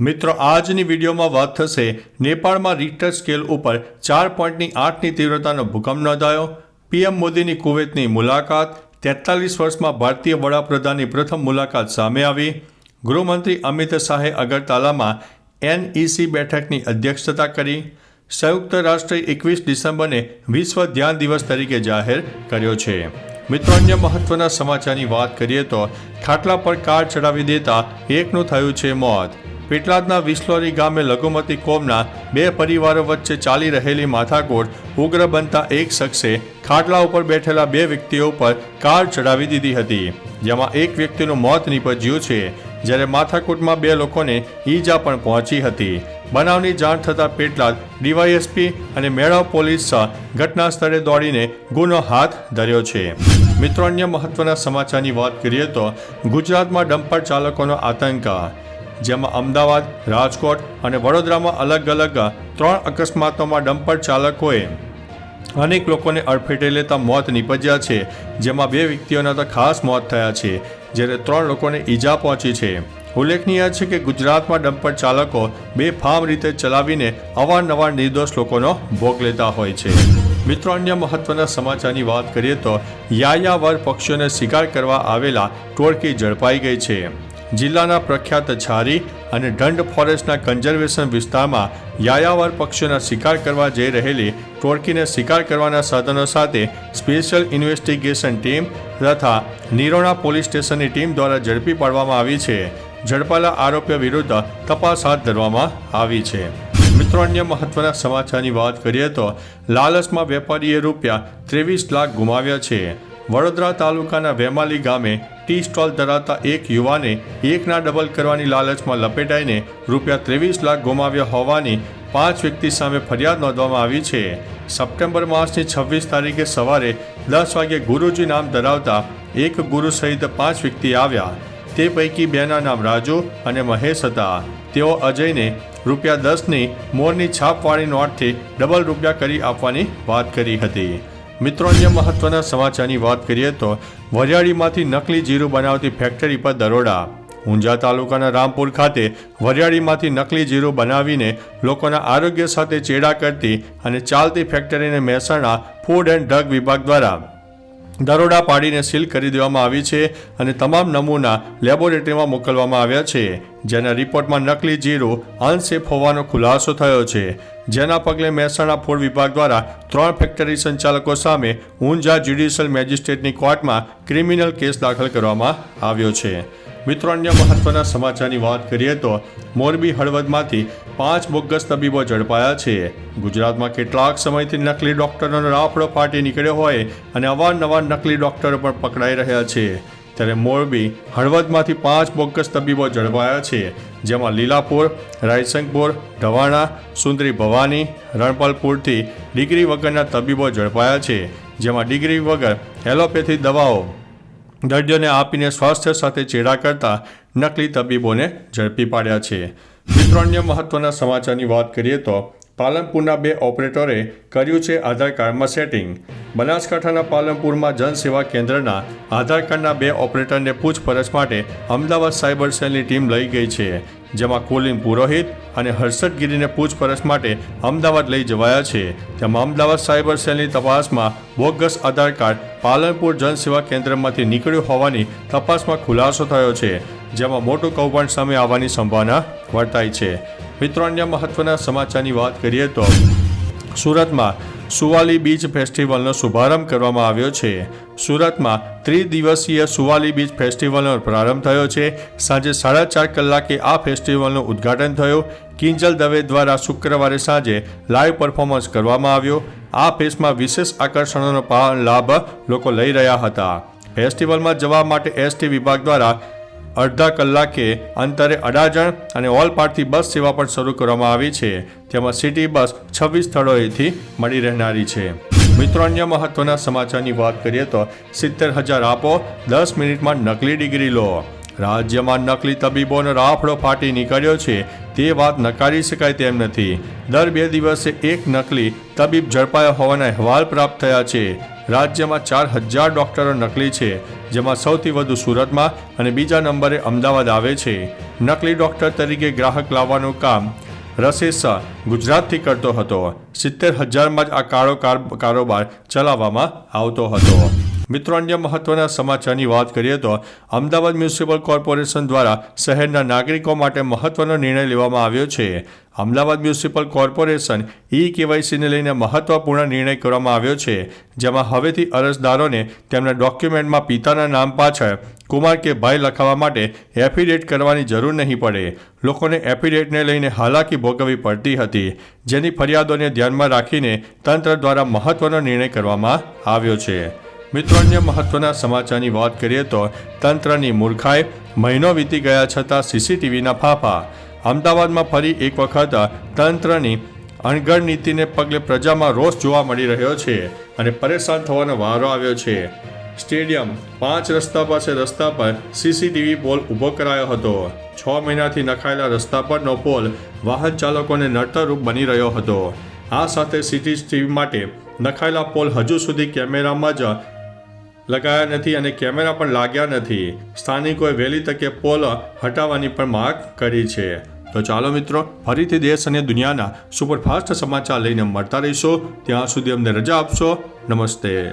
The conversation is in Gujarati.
મિત્રો, આજની વિડીયોમાં વાત થશે નેપાળમાં રિક્ટર સ્કેલ ઉપર ચાર પોઈન્ટની આઠની તીવ્રતાનો ભૂકંપ નોંધાયો. પીએમ મોદીની કુવૈતની મુલાકાત. તેતાલીસ વર્ષમાં ભારતીય વડાપ્રધાનની પ્રથમ મુલાકાત સામે આવી. ગૃહમંત્રી અમિત શાહે અગરતાલામાં એનઈસી બેઠકની અધ્યક્ષતા કરી. સંયુક્ત રાષ્ટ્રે એકવીસ ડિસેમ્બરને વિશ્વ ધ્યાન દિવસ તરીકે જાહેર કર્યો છે. મિત્રો, અન્ય મહત્વના સમાચારની વાત કરીએ તો ખાટલા પર કાર ચડાવી દેતા એકનું થયું છે મોત. પેટલાદના વિસલોરી ગામે લઘુમતી કોમના બે પરિવારો વચ્ચે ચાલી રહેલી માથાકૂટ ઉગ્ર બનતા એક શખ્સે ખાટલા ઉપર બેઠેલા બે વ્યક્તિઓ પર કાર ચડાવી દીધી હતી, જેમાં એક વ્યક્તિનું મોત નીપજ્યું છે, જ્યારે માથાકૂટમાં બે લોકોને ઈજા પણ પહોંચી હતી. બનાવની જાણ થતાં પેટલાદ ડીવાયએસપી અને મેળાવ પોલીસ ઘટના સ્થળે દોડીને ગુનો હાથ ધર્યો છે. મિત્રો, અન્ય મહત્વના સમાચારની વાત કરીએ તો ગુજરાતમાં ડમ્પર ચાલકોનો આતંક. જેમાં અમદાવાદ, રાજકોટ અને વડોદરામાં અલગ અલગ ત્રણ અકસ્માતોમાં ડમ્પર ચાલકોએ અનેક લોકોને અડફેટે લેતા મોત નીપજ્યા છે. જેમાં બે વ્યક્તિઓના તો ખાસ મોત થયા છે, જ્યારે ત્રણ લોકોને ઈજા પહોંચી છે. ઉલ્લેખનીય છે કે ગુજરાતમાં ડમ્પર ચાલકો બેફામ રીતે ચલાવીને અવારનવાર નિર્દોષ લોકોનો ભોગ લેતા હોય છે. મિત્રો, અન્ય મહત્વના સમાચારની વાત કરીએ તો યાયાવર પક્ષીઓને શિકાર કરવા આવેલા ટોળકી ઝડપાઈ ગઈ છે. જિલ્લાના પ્રખ્યાત ઝારી અને દંડ ફોરેસ્ટના કન્ઝર્વેશન વિસ્તારમાં યાયાવર પક્ષીઓના શિકાર કરવા જઈ રહેલી ટોળકીને શિકાર કરવાના સાધનો સાથે સ્પેશિયલ ઇન્વેસ્ટિગેશન ટીમ તથા નિરોણા પોલીસ સ્ટેશનની ટીમ દ્વારા ઝડપી પાડવામાં આવી છે. ઝડપાયેલા આરોપીઓ વિરુદ્ધ તપાસ હાથ ધરવામાં આવી છે. મિત્રો, અન્ય મહત્વના સમાચારની વાત કરીએ તો લાલચમાં વેપારીએ રૂપિયા ત્રેવીસ લાખ ગુમાવ્યા છે. વડોદરા તાલુકાના વેમાલી ગામે ટી સ્ટોલ ધરાવતા એક યુવાને એકના ડબલ કરવાની લાલચમાં લપેટાઈને રૂપિયા ત્રેવીસ લાખ ગુમાવ્યા હોવાની પાંચ વ્યક્તિ સામે ફરિયાદ નોંધવામાં આવી છે. સપ્ટેમ્બર માસની છવ્વીસ તારીખે સવારે દસ વાગે ગુરુજી નામ ધરાવતા એક ગુરુ સહિત પાંચ વ્યક્તિ આવ્યા. તે પૈકી બેના નામ રાજુ અને મહેશ હતા. તેઓ અજયને રૂપિયા દસની મોરની છાપવાળી નોટથી ડબલ રૂપિયા કરી આપવાની વાત કરી હતી. મિત્રો, અન્ય મહત્વના સમાચારની વાત કરીએ તો વરિયાળીમાંથી નકલી જીરું બનાવતી ફેક્ટરી પર દરોડા. ઊંઝા તાલુકાના રામપુર ખાતે વરિયાળીમાંથી નકલી જીરું બનાવીને લોકોના આરોગ્ય સાથે ચેડા કરતી અને ચાલતી ફેક્ટરીને મહેસાણા ફૂડ એન્ડ ડ્રગ વિભાગ દ્વારા દરોડા પાડીને સીલ કરી દેવામાં આવી છે અને તમામ નમૂના લેબોરેટરીમાં મોકલવામાં આવ્યા છે. જેના રિપોર્ટમાં નકલી જીરો અનસેફ હોવાનો ખુલાસો થયો છે. જેના પગલે મહેસાણા ફૂડ વિભાગ દ્વારા ત્રણ ફેક્ટરી સંચાલકો સામે ઊંઝા જ્યુડિશિયલ મેજિસ્ટ્રેટની કોર્ટમાં ક્રિમિનલ કેસ દાખલ કરવામાં આવ્યો છે. મિત્રો, અન્ય મહત્વના સમાચારની વાત કરીએ તો મોરબી હળવદમાંથી પાંચ બોગસ તબીબો ઝડપાયા છે. ગુજરાતમાં કેટલાક સમયથી નકલી ડોક્ટરોનો રાફડો ફાટી નીકળ્યો હોય અને અવારનવાર નકલી ડોક્ટરો પણ પકડાઈ રહ્યા છે. ત્યારે મોરબી હળવદમાંથી પાંચ બોગસ તબીબો ઝડપાયા છે, જેમાં લીલાપુર, રાયસંગપુર ઢવાણા સુંદરી ભવાની, રણપલપુરથી ડિગ્રી વગરના તબીબો ઝડપાયા છે, જેમાં ડિગ્રી વગર એલોપેથી દવાઓ દર્દીઓને આપીને સ્વાસ્થ્ય સાથે ચેડા કરતા નકલી તબીબોને ઝડપી પાડ્યા છે. મિત્રો, અન્ય મહત્વના સમાચારની વાત કરીએ તો પાલનપુરના બે ઓપરેટરે કર્યું છે આધાર કાર્ડમાં સેટિંગ. બનાસકાંઠાના પાલનપુરમાં જનસેવા કેન્દ્રના આધાર કાર્ડના બે ઓપરેટરને પૂછપરછ માટે અમદાવાદ સાયબર સેલની ટીમ લઈ ગઈ છે. જેમાં કોલિન પુરોહિત અને હર્ષદ ગીરીને પૂછપરછ માટે અમદાવાદ લઈ જવાયા છે. તેમાં અમદાવાદ સાયબર સેલની તપાસમાં બોગસ આધાર કાર્ડ પાલનપુર જનસેવા કેન્દ્રમાંથી નીકળ્યું હોવાની તપાસમાં ખુલાસો થયો છે, જેમાં મોટું કૌભાંડ સામે આવવાની સંભાવના વર્તાય છે. મિત્રો, અન્ય મહત્વના સમાચારની વાત કરીએ તો સુરતમાં સુવાલી બીચ ફેસ્ટિવલનો શુભારંભ કરવામાં આવ્યો છે. સુરતમાં ત્રિદિવસીય સુવાલી બીચ ફેસ્ટિવલનો પ્રારંભ થયો છે. સાંજે સાડા ચાર કલાકે આ ફેસ્ટિવલનું ઉદ્ઘાટન થયું. કિંજલ દવે દ્વારા શુક્રવારે સાંજે લાઈવ પરફોર્મન્સ કરવામાં આવ્યો. આ ફેસ્ટમાં વિશેષ આકર્ષણોનો લાભ લોકો લઈ રહ્યા હતા. ફેસ્ટિવલમાં જવા માટે એસટી વિભાગ દ્વારા અડધા કલાકે અંતરે અડાજણ અને ઓલપાડથી બસ સેવા પણ શરૂ કરવામાં આવી છે. તેમાં સિટી બસ છવ્વીસ સ્થળોએથી મળી રહેનારી છે. મિત્રો, અન્ય મહત્વના સમાચારની વાત કરીએ તો સિત્તેર હજાર આપો, દસ મિનિટમાં નકલી ડિગ્રી લો. રાજ્યમાં નકલી તબીબોનો રાફડો ફાટી નીકળ્યો છે. તે વાત નકારી શકાય તેમ નથી. દર બે દિવસે એક નકલી તબીબ ઝડપાયા હોવાના અહેવાલ પ્રાપ્ત થયા છે. રાજ્યમાં ચાર હજાર ડોક્ટરો નકલી છે, જેમાં સૌથી વધુ સુરતમાં અને બીજા નંબરે અમદાવાદ આવે છે. નકલી ડોક્ટર તરીકે ગ્રાહક લાવવાનું કામ રસેસા ગુજરાતથી કરતો હતો. સિત્તેર હજારમાં જ આ કાળો કાર- કારોબાર ચલાવવામાં આવતો હતો. મિત્રો, અન્ય મહત્વના સમાચારની વાત કરીએ તો અમદાવાદ મ્યુનિસિપલ કોર્પોરેશન દ્વારા શહેરના નાગરિકો માટે મહત્વનો નિર્ણય લેવામાં આવ્યો છે. અમદાવાદ મ્યુનિસિપલ કોર્પોરેશન ઈ કેવાયસીને લઈને મહત્વપૂર્ણ નિર્ણય કરવામાં આવ્યો છે, જેમાં હવેથી અરજદારોને તેમના ડોક્યુમેન્ટમાં પિતાના નામ પાછળ કુમાર કે ભાઈ લખાવવા માટે એફિડેટ કરવાની જરૂર નહીં પડે. લોકોને એફિડેટને લઈને હાલાકી ભોગવવી પડતી હતી, જેની ફરિયાદોને ધ્યાનમાં રાખીને તંત્ર દ્વારા મહત્વનો નિર્ણય કરવામાં આવ્યો છે. મિત્રો અન્ય મહત્વના સમાચારની વાત કરીએ તો તંત્રની મૂર્ખાઈ મહિનો વીતી ગયા છતાં સીસીટીવીના ફાફા. અમદાવાદમાં ફરી એક વખત તંત્રની અણગણ નીતિને પગલે પ્રજામાં રોષ જોવા મળી રહ્યો છે અને પરેશાન થવાનો વારો આવ્યો છે. સ્ટેડિયમ પાંચ રસ્તા પાસે રસ્તા પર સીસીટીવી પોલ ઊભો કરાયો હતો. છ મહિનાથી નખાયેલા રસ્તા પરનો પોલ વાહન ચાલકોને નડતરરૂપ બની રહ્યો હતો. આ સાથે સીસીટીવી માટે નખાયેલા પોલ હજુ સુધી કેમેરામાં જ લગાયા નથી અને કેમેરા પણ લાગ્યા નથી. સ્થાનિકોએ વહેલી તકે પોલ હટાવવાની પણ માંગ કરી છે. તો ચાલો મિત્રો, ફરીથી દેશ અને દુનિયાના સુપરફાસ્ટ સમાચાર લઈને મળતા રહીશો. ત્યાં સુધી અમને રજા આપશો. નમસ્તે.